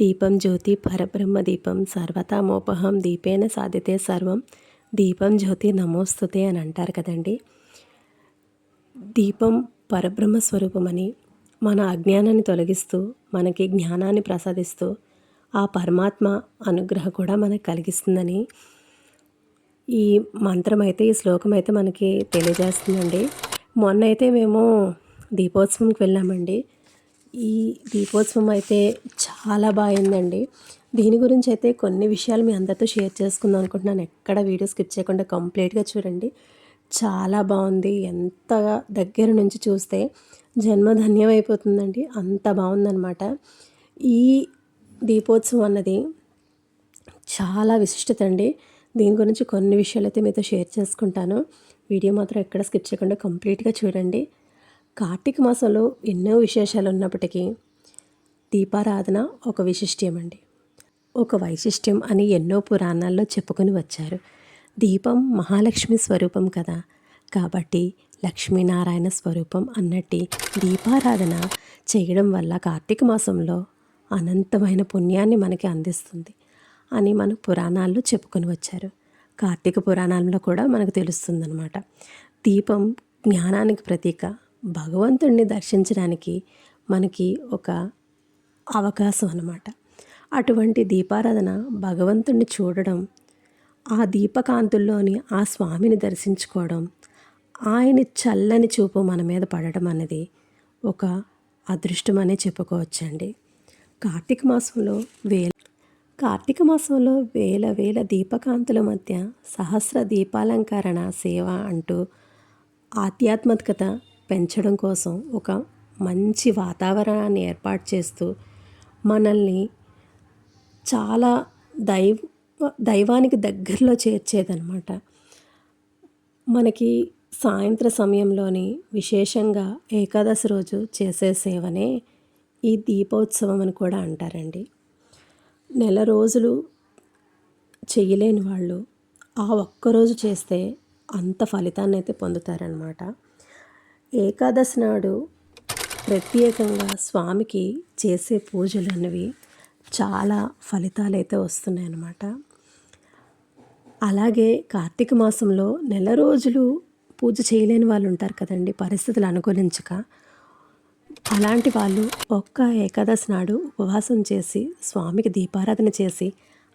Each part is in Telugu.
దీపం జ్యోతి పరబ్రహ్మ దీపం సర్వతామోపహం దీపేన సాధితే సర్వం. దీపం జ్యోతి నమోస్తుతే అని అంటారు కదండి. దీపం పరబ్రహ్మ స్వరూపమని మన అజ్ఞానాన్ని తొలగిస్తూ మనకి జ్ఞానాన్ని ప్రసాదిస్తూ ఆ పరమాత్మ అనుగ్రహం కూడా మనకు కలిగిస్తుందని ఈ మంత్రం అయితే ఈ శ్లోకం అయితే మనకి తెలియజేస్తుందండి. మొన్న అయితే మేము దీపోత్సవంకి వెళ్ళామండి. ఈ దీపోత్సవం అయితే చాలా బాగుందండి దీని గురించి అయితే కొన్ని విషయాలు మీ అందరితో షేర్ చేసుకుందాం అనుకుంటున్నాను. ఎక్కడ వీడియో స్కిప్ చేయకుండా కంప్లీట్గా చూడండి. చాలా బాగుంది. ఎంత దగ్గర నుంచి చూస్తే జన్మధన్యం అయిపోతుందండి. అంత బాగుందనమాట ఈ దీపోత్సవం అన్నది చాలా విశిష్టత అండి. దీని గురించి కొన్ని విషయాలు అయితే మీతో షేర్ చేసుకుంటాను. వీడియో మాత్రం ఎక్కడ స్కిప్ చేయకుండా కంప్లీట్గా చూడండి. కార్తీక మాసంలో ఎన్నో విశేషాలు ఉన్నప్పటికీ దీపారాధన ఒక విశిష్టం అండి ఒక వైశిష్ట్యం అని ఎన్నో పురాణాల్లో చెప్పుకొని వచ్చారు. దీపం మహాలక్ష్మి స్వరూపం కదా. కాబట్టి లక్ష్మీనారాయణ స్వరూపం అన్నట్టు దీపారాధన చేయడం వల్ల కార్తీక మాసంలో అనంతమైన పుణ్యాన్ని మనకి అందిస్తుంది అని మన పురాణాల్లో చెప్పుకొని వచ్చారు. కార్తీక పురాణాల్లో కూడా మనకు తెలుస్తుందన్నమాట. దీపం జ్ఞానానికి ప్రతీక భగవంతుణ్ణి దర్శించడానికి మనకి ఒక అవకాశం అన్నమాట. అటువంటి దీపారాధన భగవంతుణ్ణి చూడడం ఆ దీపకాంతుల్లోని ఆ స్వామిని దర్శించుకోవడం ఆయన చల్లని చూపు మన మీద పడడం అనేది ఒక అదృష్టం అనే చెప్పుకోవచ్చండి. కార్తీక మాసంలో వేల కార్తీక మాసంలో వేల వేల దీపకాంతుల మధ్య సహస్ర దీపాలంకరణ సేవ అంటూ ఆధ్యాత్మికత పెంచడం కోసం ఒక మంచి వాతావరణాన్ని ఏర్పాటు చేస్తూ మనల్ని చాలా దైవ దైవానికి దగ్గరలో చేర్చేదనమాట మనకి సాయంత్ర సమయంలోని విశేషంగా ఏకాదశి రోజు చేసే సేవనే ఈ దీపోత్సవం అని కూడా అంటారండి. నెల రోజులు చేయలేని వాళ్ళు ఆ ఒక్కరోజు చేస్తే అంత ఫలితాన్ని అయితే పొందుతారనమాట ఏకాదశి నాడు ప్రత్యేకంగా స్వామికి చేసే పూజలు అనేవి చాలా ఫలితాలు అయితే వస్తున్నాయి అన్నమాట. అలాగే కార్తీక మాసంలో నెల రోజులు పూజ చేయలేని వాళ్ళు ఉంటారు కదండి పరిస్థితులు అనుకూలించక. అలాంటి వాళ్ళు ఒక్క ఏకాదశి నాడు ఉపవాసం చేసి స్వామికి దీపారాధన చేసి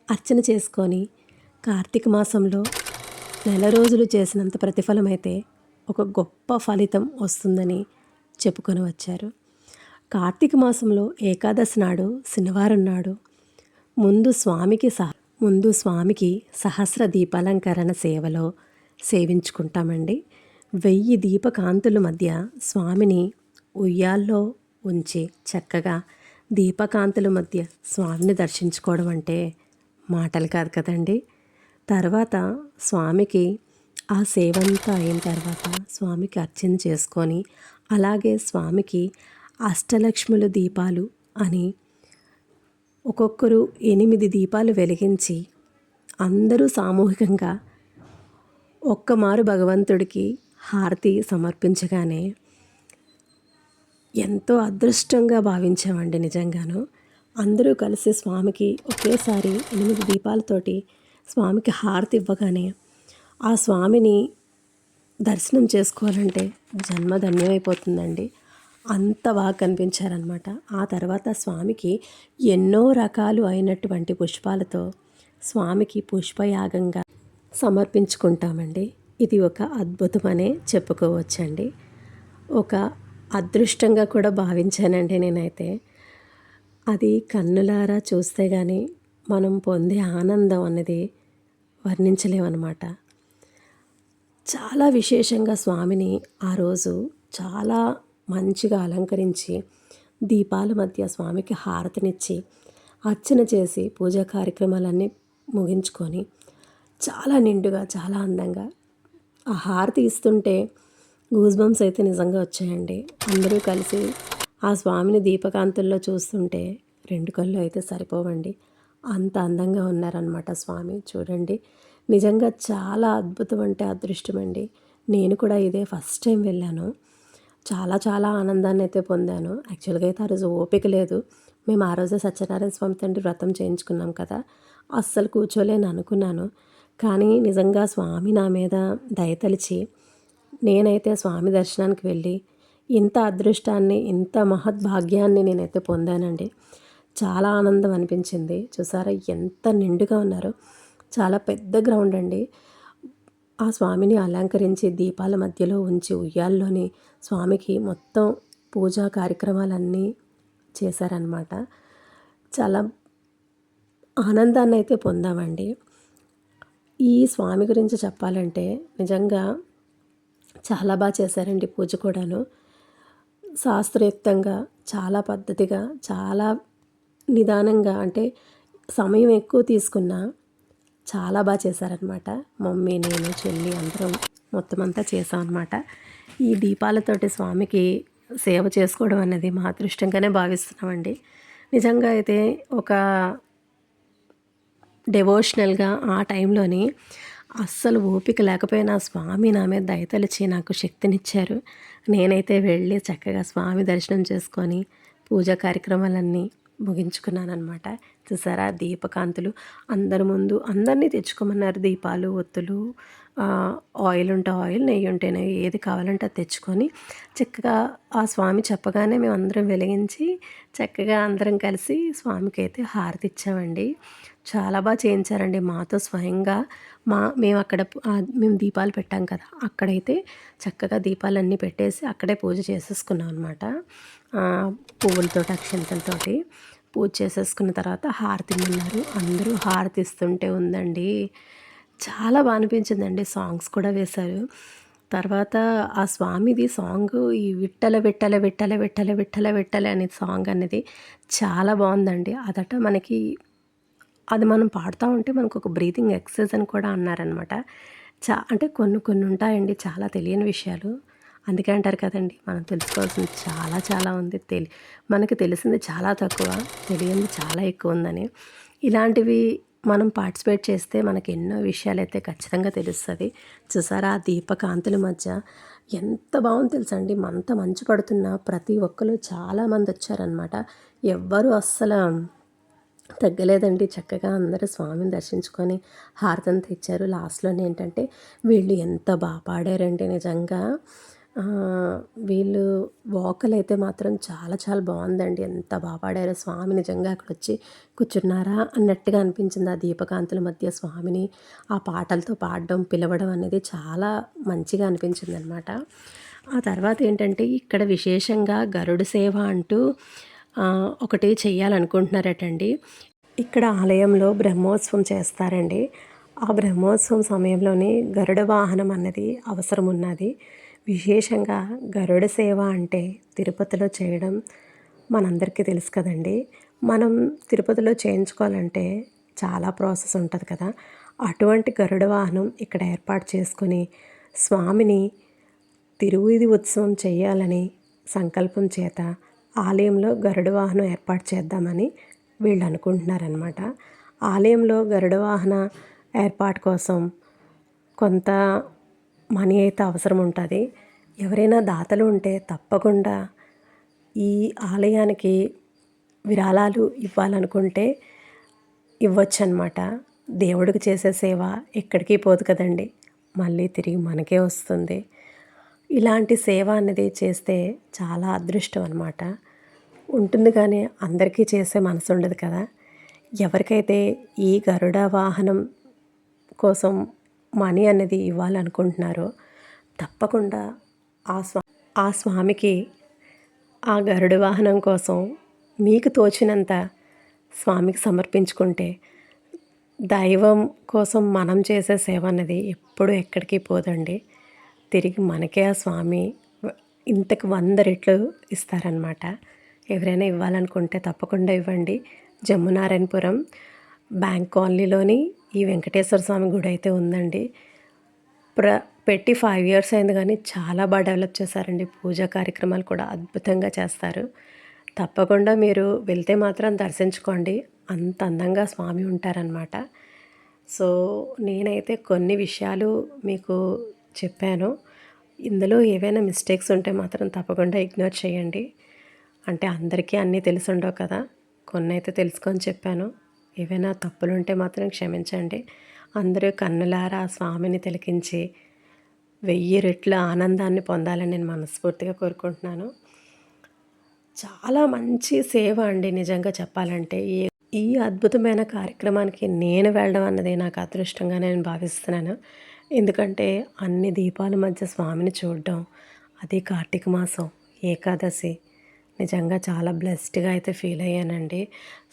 అర్చన చేసుకొని కార్తీక మాసంలో నెల రోజులు చేసినంత ప్రతిఫలం అయితే ఒక గొప్ప ఫలితం వస్తుందని చెప్పుకొని వచ్చారు. కార్తీక మాసంలో ఏకాదశి నాడు శనివారం నాడు ముందు స్వామికి సహ ముందు స్వామికి సహస్ర దీపాలంకరణ సేవలో సేవించుకుంటామండి. వెయ్యి దీపకాంతుల మధ్య స్వామిని ఉయ్యాల్లో ఉంచి చక్కగా దీపకాంతుల మధ్య స్వామిని దర్శించుకోవడం అంటే మాటలు కాదు కదండి. తర్వాత స్వామికి ఆ సేవంతా అయిన తర్వాత స్వామికి అర్చన చేసుకొని అలాగే స్వామికి అష్టలక్ష్ముల దీపాలు అని ఒక్కొక్కరు ఎనిమిది దీపాలు వెలిగించి అందరూ సామూహికంగా ఒక్కమారు భగవంతుడికి హారతి సమర్పించగానే ఎంతో అదృష్టంగా భావించామండి నిజంగాను. అందరూ కలిసి స్వామికి ఒకేసారి ఎనిమిది దీపాలతోటి స్వామికి హారతి ఇవ్వగానే ఆ స్వామిని దర్శనం చేసుకోవాలంటే జన్మ ధన్యమైపోతుందండి. అంత బాగా కనిపించారనమాట ఆ తర్వాత స్వామికి ఎన్నో రకాలు అయినటువంటి పుష్పాలతో స్వామికి పుష్పయాగంగా సమర్పించుకుంటామండి. ఇది ఒక అద్భుతమనే చెప్పుకోవచ్చండి. ఒక అదృష్టంగా కూడా భావించానండి నేనైతే. అది కన్నులారా చూస్తే కానీ మనం పొందే ఆనందం అన్నది వర్ణించలేమన్నమాట. చాలా విశేషంగా స్వామిని ఆ రోజు చాలా మంచిగా అలంకరించి దీపాల మధ్య స్వామికి హారతినిచ్చి అర్చన చేసి పూజా కార్యక్రమాలన్నీ ముగించుకొని చాలా నిండుగా చాలా అందంగా ఆ హారతి ఇస్తుంటే గూజ్బంప్స్ అయితే నిజంగా వచ్చాయండి. అందరూ కలిసి ఆ స్వామిని దీపకాంతుల్లో చూస్తుంటే రెండు కళ్ళు అయితే సరిపోవండి. అంత అందంగా ఉన్నారనమాట స్వామి. చూడండి. నిజంగా చాలా అద్భుతం అంటే అదృష్టం అండి నేను కూడా ఇదే ఫస్ట్ టైం వెళ్ళాను. చాలా చాలా ఆనందాన్ని అయితే పొందాను. యాక్చువల్గా అయితే ఆ రోజు ఓపిక లేదు. మేము ఆ రోజే సత్యనారాయణ స్వామి తండ్రి వ్రతం చేయించుకున్నాం కదా. అస్సలు కూర్చోలేని అనుకున్నాను. కానీ నిజంగా స్వామి నా మీద దయతలిచి నేనైతే స్వామి దర్శనానికి వెళ్ళి ఇంత అదృష్టాన్ని ఇంత మహద్భాగ్యాన్ని నేనైతే పొందానండి. చాలా ఆనందం అనిపించింది. చూసారా ఎంత నిండుగా ఉన్నారో. చాలా పెద్ద గ్రౌండ్ అండి. ఆ స్వామిని అలంకరించి దీపాల మధ్యలో ఉంచి ఉయ్యాల్లోని స్వామికి మొత్తం పూజా కార్యక్రమాలన్నీ చేశారనమాట చాలా ఆనందాన్ని అయితే పొందామండి. ఈ స్వామి గురించి చెప్పాలంటే నిజంగా చాలా బాగా చేశారండి పూజ కూడాను. శాస్త్రయుక్తంగా చాలా పద్ధతిగా చాలా నిదానంగా అంటే సమయం ఎక్కువ తీసుకున్నా చాలా బాగా చేశారనమాట. మమ్మీ నేను చెల్లి అందరం మొత్తం అంతా చేసాం అనమాట ఈ దీపాలతోటి స్వామికి సేవ చేసుకోవడం అనేది మా అదృష్టంగానే భావిస్తున్నామండి. నిజంగా అయితే ఒక డెవోషనల్గా ఆ టైంలోని అస్సలు ఓపిక లేకపోయినా స్వామి నా మీద దయతలిచి నాకు శక్తినిచ్చారు. నేనైతే వెళ్ళి చక్కగా స్వామి దర్శనం చేసుకొని పూజా కార్యక్రమాలన్నీ ముగించుకున్నాను అనమాట చూసారా? దీపకాంతులు అందరి ముందు అందరినీ తెచ్చుకోమన్నారు. దీపాలు ఒత్తులు ఆయిల్ ఉంటే ఆయిల్ నెయ్యి ఉంటే నెయ్యి ఏది కావాలంటే అది తెచ్చుకొని చక్కగా ఆ స్వామి చెప్పగానే మేము అందరం వెలిగించి చక్కగా అందరం కలిసి స్వామికి అయితే హారతి ఇచ్చామండి. చాలా బాగా చేయించారండి. మాతో స్వయంగా మా మేము అక్కడ మేము దీపాలు పెట్టాం కదా అక్కడైతే చక్కగా దీపాలన్నీ పెట్టేసి అక్కడే పూజ చేసేసుకున్నాం అనమాట పువ్వులతో అక్షంతలతోటి. పూజ చేసేసుకున్న తర్వాత హారతి ఇమ్మన్నారు అందరూ హారతి ఇస్తుంటే ఉందండి. చాలా బాగా అనిపించిందండి. సాంగ్స్ కూడా వేశారు. తర్వాత ఆ స్వామిది సాంగ్ ఈ విట్టల విట్టల విట్టల విట్టల విట్టల విట్టల అనే సాంగ్ అనేది చాలా బాగుందండి. అదట మనకి అది మనం పాడుతూ ఉంటే మనకు ఒక బ్రీతింగ్ ఎక్సర్సైజ్ అని కూడా అన్నారనమాట చా అంటే కొన్ని కొన్ని ఉంటాయండి. చాలా తెలియని విషయాలు. అందుకే అంటారు కదండి మనం తెలుసుకోవాల్సింది చాలా చాలా ఉంది. తెలి మనకి తెలిసింది చాలా తక్కువ తెలియంది చాలా ఎక్కువ ఉందని. ఇలాంటివి మనం పార్టిసిపేట్ చేస్తే మనకు ఎన్నో విషయాలు అయితే ఖచ్చితంగా తెలుస్తుంది. చూసారా ఆ దీపకాంతుల మధ్య? ఎంత బాగుంది తెలుసండి అంత మంచు పడుతున్న ప్రతి ఒక్కరు చాలామంది వచ్చారనమాట ఎవ్వరూ అస్సలు తగ్గలేదండి చక్కగా అందరూ స్వామిని దర్శించుకొని హారతంతా ఇచ్చారు లాస్ట్లోనే ఏంటంటే వీళ్ళు ఎంత బాగా పాడారంటే నిజంగా. వీళ్ళు వోకల్ అయితే మాత్రం చాలా చాలా బాగుందండి. ఎంత బాగా పాడారో స్వామి నిజంగా అక్కడ వచ్చి కూర్చున్నారా అన్నట్టుగా అనిపించింది ఆ దీపకాంతుల మధ్య స్వామిని. ఆ పాటలతో పాడడం పిలవడం అనేది చాలా మంచిగా అనిపించింది అనమాట ఆ తర్వాత ఏంటంటే ఇక్కడ విశేషంగా గరుడు సేవ అంటూ ఒకటి చెయ్యాలనుకుంటున్నారటండి. ఇక్కడ ఆలయంలో బ్రహ్మోత్సవం చేస్తారండి. ఆ బ్రహ్మోత్సవం సమయంలోనే గరుడ వాహనం అన్నది అవసరం ఉన్నది విశేషంగా గరుడ సేవ అంటే తిరుపతిలో చేయడం మనందరికీ తెలుసు కదండి. మనం తిరుపతిలో చేయించుకోవాలంటే చాలా ప్రాసెస్ ఉంటుంది కదా. అటువంటి గరుడ వాహనం ఇక్కడ ఏర్పాటు చేసుకొని స్వామిని తిరువీధి ఉత్సవం చేయాలని సంకల్పం చేత ఆలయంలో గరుడ వాహనం ఏర్పాటు చేద్దామని వీళ్ళు అనుకుంటున్నారనమాట ఆలయంలో గరుడ వాహన ఏర్పాటు కోసం కొంత మనీ అయితే అవసరం ఉంటుంది. ఎవరైనా దాతలు ఉంటే తప్పకుండా ఈ ఆలయానికి విరాళాలు ఇవ్వాలనుకుంటే ఇవ్వచ్చు అనమాట దేవుడికి చేసే సేవ ఎక్కడికి పోదు కదండి. మళ్ళీ తిరిగి మనకే వస్తుంది. ఇలాంటి సేవ అనేది చేస్తే చాలా అదృష్టం అనమాట ఉంటుంది కానీ అందరికీ చేసే మనసు ఉండదు కదా. ఎవరికైతే ఈ గరుడ వాహనం కోసం మనీ అనేది ఇవ్వాలనుకుంటున్నారో తప్పకుండా ఆ స్వా ఆ స్వామికి ఆ గరుడ వాహనం కోసం మీకు తోచినంత స్వామికి సమర్పించుకుంటే దైవం కోసం మనం చేసే సేవ అనేది ఎప్పుడు ఎక్కడికి పోదండి. తిరిగి మనకే ఆ స్వామి ఇంతకు వంద రెట్లు ఇస్తారనమాట ఎవరైనా ఇవ్వాలనుకుంటే తప్పకుండా ఇవ్వండి. జమ్మునారాయణపురం బ్యాంక్ కాలనీలోని ఈ వెంకటేశ్వర స్వామి గుడి అయితే ఉందండి. ప్ర పెట్టి ఫైవ్ ఇయర్స్ అయింది కానీ చాలా బాగా డెవలప్ చేశారండి. పూజా కార్యక్రమాలు కూడా అద్భుతంగా చేస్తారు. తప్పకుండా మీరు వెళ్తే మాత్రం దర్శించుకోండి. అంత అందంగా స్వామి ఉంటారనమాట సో నేనైతే కొన్ని విషయాలు మీకు చెప్పాను. ఇందులో ఏవైనా మిస్టేక్స్ ఉంటే మాత్రం తప్పకుండా ఇగ్నోర్ చేయండి. అంటే అందరికీ అన్నీ తెలిసి ఉండవు కదా. కొన్ని అయితే తెలుసుకొని చెప్పాను. ఏవైనా తప్పులుంటే మాత్రం క్షమించండి. అందరూ కన్నులారా ఆ స్వామిని తిలకించి వెయ్యి రెట్ల ఆనందాన్ని పొందాలని నేను మనస్ఫూర్తిగా కోరుకుంటున్నాను. చాలా మంచి సేవ అండి నిజంగా చెప్పాలంటే. ఈ ఈ అద్భుతమైన కార్యక్రమానికి నేను వెళ్ళడం అన్నది నాకు అదృష్టంగా నేను భావిస్తున్నాను. ఎందుకంటే అన్ని దీపాల మధ్య స్వామిని చూడడం అది కార్తీక మాసం ఏకాదశి నిజంగా చాలా బ్లెస్డ్గా అయితే ఫీల్ అయ్యానండి.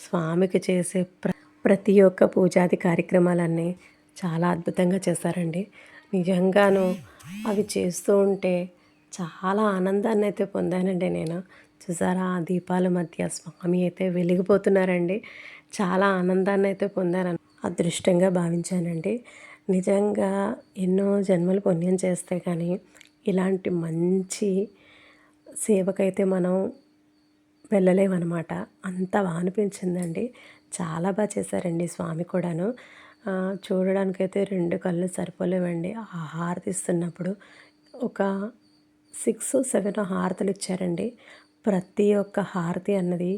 స్వామికి చేసే ప్ర ప్రతి ఒక్క పూజాది కార్యక్రమాలన్నీ చాలా అద్భుతంగా చేశారండి. నిజంగాను అవి చేస్తూ ఉంటే చాలా ఆనందాన్ని అయితే పొందానండి నేను. చూసారా ఆ దీపాల మధ్య స్వామి అయితే వెలిగిపోతున్నారండి. చాలా ఆనందాన్ని అయితే పొందాను అదృష్టంగా భావించానండి. నిజంగా ఎన్నో జన్మలు పుణ్యం చేస్తే కానీ ఇలాంటి మంచి సేవకైతే మనం వెళ్ళలేమన్నమాట అంత బాగా అనిపించిందండి చాలా బాగా చేశారండి స్వామి కూడాను. చూడడానికైతే రెండు కళ్ళు సరిపోలేవండి. ఆ హారతి ఇస్తున్నప్పుడు ఒక సిక్స్ సెవెన్ హారతులు ఇచ్చారండి. ప్రతి ఒక్క హారతి అన్నది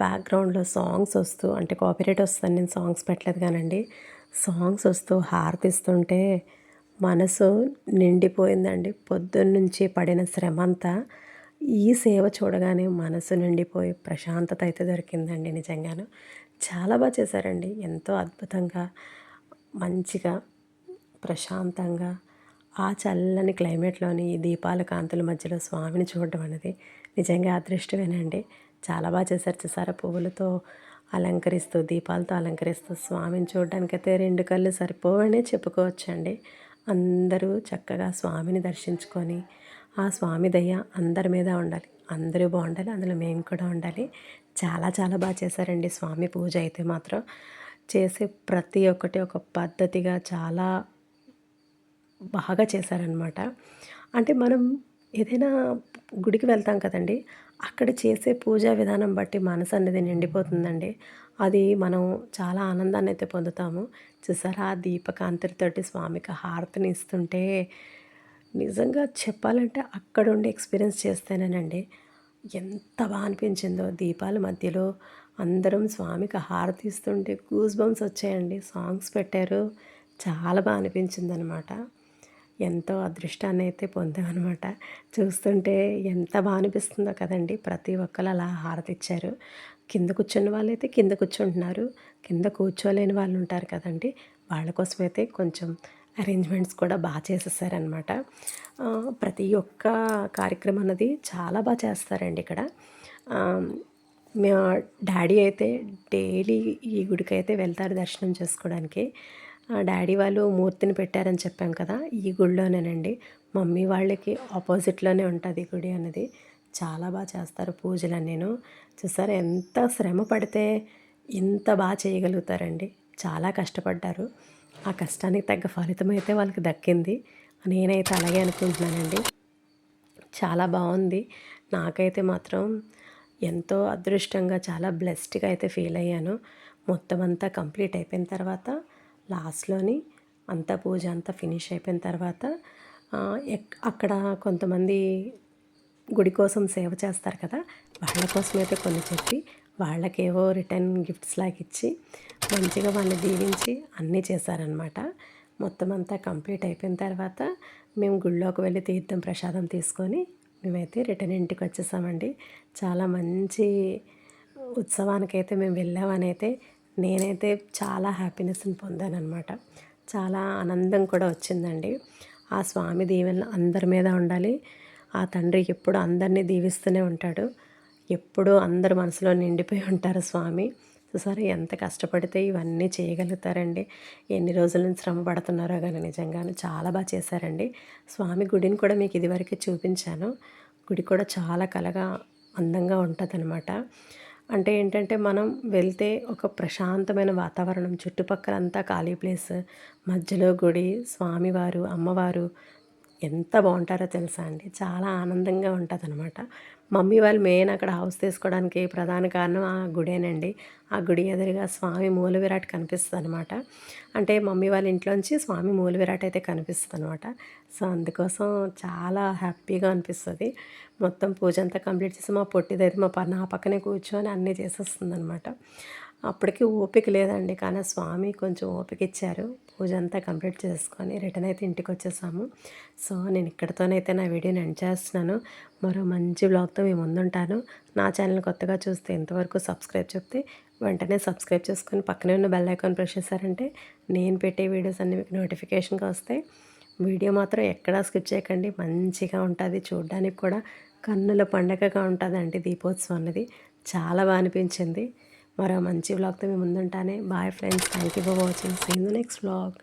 బ్యాక్గ్రౌండ్లో సాంగ్స్ వస్తూ అంటే కాపీరేట్ వస్తుంది నేను సాంగ్స్ పెట్టలేదు కానండి. సాంగ్స్ వస్తూ హారతి ఇస్తుంటే మనసు నిండిపోయిందండి. పొద్దున్నుంచి పడిన శ్రమ అంతా ఈ సేవ చూడగానే మనసు నిండిపోయి ప్రశాంతత అయితే దొరికిందండి నిజంగాను. చాలా బాగా చేశారండి. ఎంతో అద్భుతంగా మంచిగా ప్రశాంతంగా ఆ చల్లని క్లైమేట్లోని ఈ దీపాల కాంతుల మధ్యలో స్వామిని చూడడం అనేది నిజంగా అదృష్టమేనండి. చాలా బాగా చేశారు. చూసారా పువ్వులతో అలంకరిస్తూ దీపాలతో అలంకరిస్తూ స్వామిని చూడడానికైతే రెండు కళ్ళు సరిపోవనే చెప్పుకోవచ్చండి. అందరూ చక్కగా స్వామిని దర్శించుకొని ఆ స్వామి దయ అందరి మీద ఉండాలి. అందరూ బాగుండాలి. అందులో మేము కూడా ఉండాలి. చాలా చాలా బాగా చేశారండి స్వామి పూజ అయితే మాత్రం. చేసే ప్రతి ఒక్కటి ఒక పద్ధతిగా చాలా బాగా చేశారనమాట అంటే మనం ఏదైనా గుడికి వెళ్తాం కదండి. అక్కడ చేసే పూజా విధానం బట్టి మనసు అనేది నిండిపోతుందండి. అది మనం చాలా ఆనందాన్ని అయితే పొందుతాము. చూసారా? ఆ దీపకాంతరితోటి స్వామికి హారతిని ఇస్తుంటే నిజంగా చెప్పాలంటే అక్కడ ఉండి ఎక్స్పీరియన్స్ చేస్తేనేనండి ఎంత బాగా అనిపించిందో. దీపాల మధ్యలో అందరం స్వామికి హారతి ఇస్తుంటే గూస్ బంప్స్ వచ్చాయండి. సాంగ్స్ పెట్టారు. చాలా బాగా అనిపించింది అనమాట ఎంతో అదృష్టాన్ని అయితే పొందామన్నమాట చూస్తుంటే ఎంత బాగా అనిపిస్తుందో కదండి. ప్రతి ఒక్కరు అలా హారతి ఇచ్చారు కింద కూర్చున్న వాళ్ళైతే కింద కూర్చుంటున్నారు. కింద కూర్చోలేని వాళ్ళు ఉంటారు కదండి. వాళ్ళ కోసం అయితే కొంచెం అరేంజ్మెంట్స్ కూడా బాగా చేసేసారనమాట ప్రతి ఒక్క కార్యక్రమం అన్నది చాలా బాగా చేస్తారండి ఇక్కడ. మా డాడీ అయితే డైలీ ఈ గుడికి అయితే వెళ్తారు దర్శనం చేసుకోవడానికి. డాడీ వాళ్ళు మూర్తిని పెట్టారని చెప్పాం కదా ఈ గుడిలోనేనండి. మమ్మీ వాళ్ళకి ఆపోజిట్లోనే ఉంటుంది గుడి అనేది చాలా బాగా చేస్తారు పూజలు నేను చూసారు ఎంత శ్రమ పడితే ఇంత బాగా చేయగలుగుతారండి. చాలా కష్టపడ్డారు. ఆ కష్టానికి తగ్గ ఫలితం అయితే వాళ్ళకి దక్కింది. నేనైతే అలాగే అనుకుంటున్నానండి. చాలా బాగుంది. నాకైతే మాత్రం ఎంతో అదృష్టంగా చాలా బ్లెస్డ్గా అయితే ఫీల్ అయ్యాను. మొత్తం అంతా కంప్లీట్ అయిపోయిన తర్వాత లాస్ట్లోని అంతా పూజ అంతా ఫినిష్ అయిపోయిన తర్వాత అక్కడ కొంతమంది గుడి కోసం సేవ చేస్తారు కదా వాళ్ళ కోసం అయితే కొన్ని చెప్పి వాళ్ళకేవో రిటర్న్ గిఫ్ట్స్ లాగా ఇచ్చి మంచిగా వాళ్ళని దీవించి అన్నీ చేశారనమాట మొత్తం అంతా కంప్లీట్ అయిపోయిన తర్వాత మేము గుళ్ళోకి వెళ్ళి తీర్థం ప్రసాదం తీసుకొని మేమైతే రిటర్న్ ఇంటికి వచ్చేసామండి. చాలా మంచి ఉత్సవానికైతే మేము వెళ్ళామని అయితే నేనైతే చాలా హ్యాపీనెస్ని పొందాను అనమాట చాలా ఆనందం కూడా వచ్చిందండి. ఆ స్వామి దీవెన అందరి మీద ఉండాలి. ఆ తండ్రి ఎప్పుడు అందరినీ దీవిస్తూనే ఉంటాడు. ఎప్పుడూ అందరు మనసులో నిండిపోయి ఉంటారు స్వామి. సరే ఎంత కష్టపడితే ఇవన్నీ చేయగలుగుతారండి. ఎన్ని రోజుల నుంచి శ్రమ పడుతున్నారో కానీ నిజంగానే చాలా బాగా చేశారండి. స్వామి గుడిని కూడా మీకు ఇదివరకే చూపించాను. గుడి కూడా చాలా కలగా అందంగా ఉంటుంది అంటే ఏంటంటే మనం వెళ్తే ఒక ప్రశాంతమైన వాతావరణం చుట్టుపక్కల అంతా ఖాళీ ప్లేస్ మధ్యలో గుడి స్వామివారు అమ్మవారు ఎంత బాగుంటారో తెలుసా అండి? చాలా ఆనందంగా ఉంటుంది అనమాట మమ్మీ వాళ్ళు మెయిన్ అక్కడ హౌస్ తీసుకోవడానికి ప్రధాన కారణం ఆ గుడేనండి. ఆ గుడి ఎదురుగా స్వామి మూల విరాట్ కనిపిస్తుంది అనమాట అంటే మమ్మీ వాళ్ళ ఇంట్లోంచి స్వామి మూల విరాట్ అయితే కనిపిస్తుంది అనమాట సో అందుకోసం చాలా హ్యాపీగా అనిపిస్తుంది. మొత్తం పూజ అంతా కంప్లీట్ చేసి మా పొట్టిదైతే మా ప- నా పక్కనే కూర్చొని అన్నీ చేసేస్తుంది అనమాట అప్పటికి ఓపిక లేదండి. కానీ స్వామి కొంచెం ఓపిక ఇచ్చారు. పూజ అంతా కంప్లీట్ చేసుకొని రిటర్న్ అయితే ఇంటికి వచ్చేసాము. సో నేను ఇక్కడితోనైతే నా వీడియోని ఎండ్ చేస్తున్నాను. మరో మంచి బ్లాగ్తో మేము ముందుంటాను. నా ఛానల్ కొత్తగా చూస్తే ఇంతవరకు సబ్స్క్రైబ్ చెప్తే వెంటనే సబ్స్క్రైబ్ చేసుకొని పక్కనే ఉన్న బెల్ ఐకాన్ ప్రెస్ చేశారంటే నేను పెట్టే వీడియోస్ అన్ని మీకు నోటిఫికేషన్గా వస్తాయి. వీడియో మాత్రం ఎక్కడా స్కిప్ చేయకండి. మంచిగా ఉంటుంది. చూడడానికి కూడా కన్నుల పండగగా ఉంటుందండి దీపోత్సవం అనేది చాలా బాగా అనిపించింది. మరో మంచి వ్లాగ్తో మేము ముందుంటానే. Bye friends thank you for watching see in the next vlog